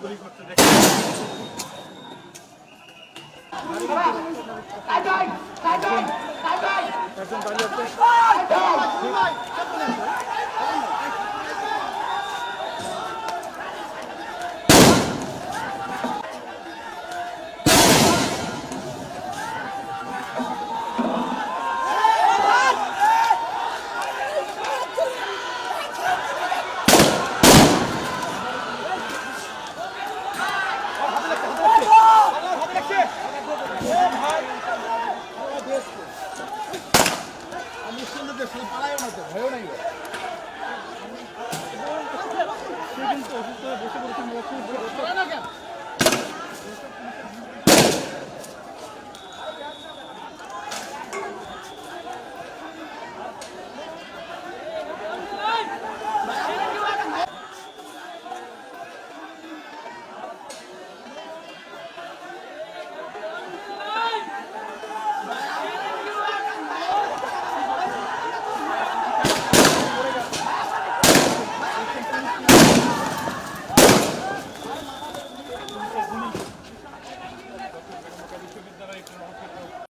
গুলি করতে দেখে একজন দাঁড়িয়ে কিন্তু অসুস্থ হয়ে বসে পড়েছে মোবাইল ফোন